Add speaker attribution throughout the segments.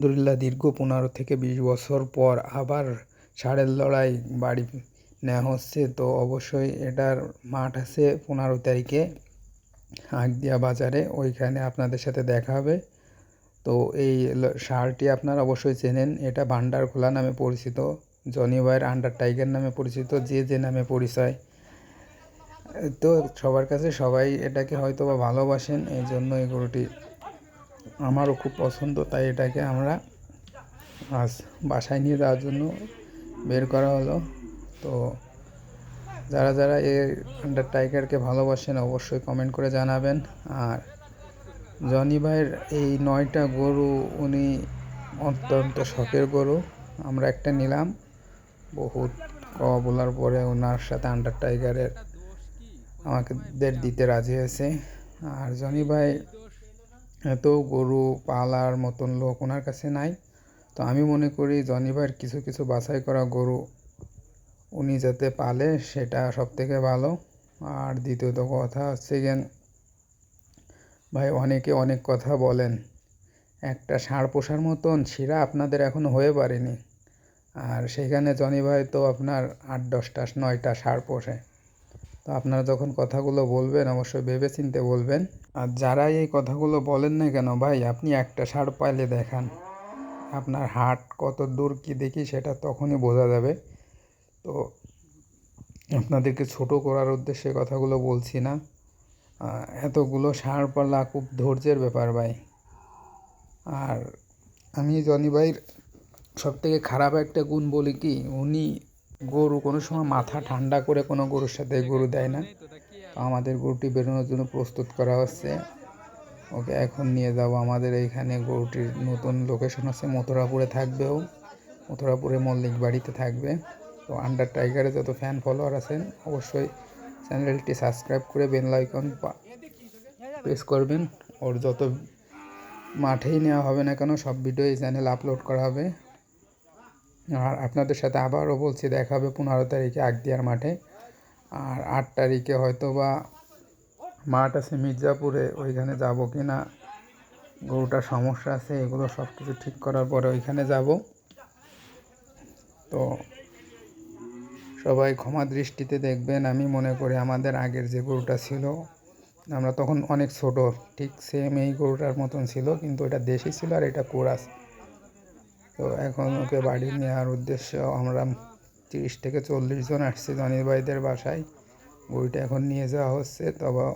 Speaker 1: আলহামদুলিল্লাহ দীর্ঘ পনেরো থেকে বিশ বছর পর আবার ষাঁড়ের লড়াই বাড়ি নেওয়া হচ্ছে। তো অবশ্যই এটার মাঠ আছে পনেরো তারিখে আগদিয়া বাজারে, ওইখানে আপনাদের সাথে দেখা হবে। তো এই ষাঁড়টি আপনারা অবশ্যই চেনেন। এটা ভান্ডার খোলা নামে পরিচিত, জনি ভাইয়ের আন্ডার টাইগার নামে পরিচিত, যে যে নামে পরিচয়। তো সবার কাছে সবাই এটাকে হয়তো বা ভালোবাসেন এই জন্য এই গরুটি আমারও খুব পছন্দ, তাই এটাকে আমরা আজ বাসায় নিয়ে যাওয়ার জন্য বের করা হলো। তো যারা যারা এই আন্ডার টাইগারকে ভালোবাসেন অবশ্যই কমেন্ট করে জানাবেন। আর জনি ভাইয়ের এই নয়টা গরু উনি অত্যন্ত শখের গরু, আমরা একটা নিলাম। বহুত কওয়া বলার পরে ওনার সাথে আন্ডার টাইগারের আমাকে দিতে রাজি হয়েছে। আর জনি ভাই এত গরু পালার মতন লোক ওনার কাছে নাই। তো আমি মনে করি জনি ভাইয়ের কিছু কিছু বাছাই করা গরু উনি যাতে পালে সেটা সব থেকে ভালো। আর দ্বিতীয়ত কথা হচ্ছে গিয়ে ভাই অনেকে অনেক কথা বলেন, একটা ষাঁড় পোষার মতন শিরা আপনাদের এখনও হয়ে পারেনি আর সেখানে জনি ভাই তো আপনার আট, দশটা, নয়টা ষাঁড় পোষে। তো আপনারা যখন কথাগুলো বলবেন, অবশ্যই ভেবে চিনতে বলবেন। আর যারাই এই কথাগুলো বলেন না কেন ভাই, আপনি একটা ষাঁড় পাইলে দেখান। আপনার হাট কত দূর কি দেখি সেটা তখনই বোঝা যাবে। তো আপনাদেরকে ছোট করার উদ্দেশ্যে কথাগুলো বলছি না। এতগুলো ষাঁড় পালা খুব ধৈর্যের ব্যাপার ভাই। আর আমি জনি ভাইয়ের সব থেকে খারাপ একটা গুণ বলি কি, উনি গরু কোনো সময় মাথা ঠান্ডা করে কোনো গরুর সাথে গরু দেয় না। তো আমাদের গরুটি বেরোনোর জন্য প্রস্তুত করা হচ্ছে। ওকে, এখন নিয়ে যাব আমাদের এইখানে গরুটির নতুন লোকেশন আছে, মথুরাপুরে থাকবেও। মথুরাপুরে মল্লিক বাড়িতে থাকবে। তো আন্ডার টাইগারে যত ফ্যান ফলোয়ার আছেন, অবশ্যই চ্যানেলটি সাবস্ক্রাইব করে বেল আইকন প্রেস করবেন। ওর যত মাঠেই নেওয়া হবে না কেন, সব ভিডিও এই চ্যানেল আপলোড করা হবে। আর আপনাদের সাথে আবারও বলছি, দেখা হবে পনেরো তারিখে আগদিয়ার মাঠে। আর আট তারিখে হয়তো বা মাঠ আছে মির্জাপুরে, ওইখানে যাব কি না গরুটার সমস্যা আছে, এগুলো সব কিছু ঠিক করার পরে ওইখানে যাব। তো সবাই ক্ষমা দৃষ্টিতে দেখবেন, আমি মনে করি আমাদের আগের যে গরুটা ছিল, আমরা তখন অনেক ছোট, ঠিক সেম এই গরুটার মতন ছিল, কিন্তু এটা দেশি ছিল আর এটা কোরাস। তো এখন ওকে বাড়ি নেওয়ার উদ্দেশ্য আমরা তিরিশ থেকে চল্লিশ জন আসছি জনির ভাইদের বাসায়। গরুটা এখন নিয়ে যাওয়া হচ্ছে। তবে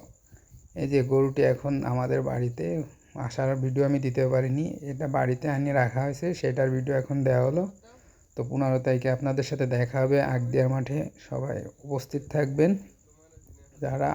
Speaker 1: এই যে গরুটি এখন আমাদের বাড়িতে আসার ভিডিও আমি দিতে পারিনি। এটা বাড়িতে আনিয়ে রাখা হয়েছে, সেটার ভিডিও এখন দেওয়া হলো। তো পনেরো তারিখে আপনাদের সাথে দেখা হবে। আগদিয়ার মাঠে সবাই উপস্থিত থাকবেন। যারা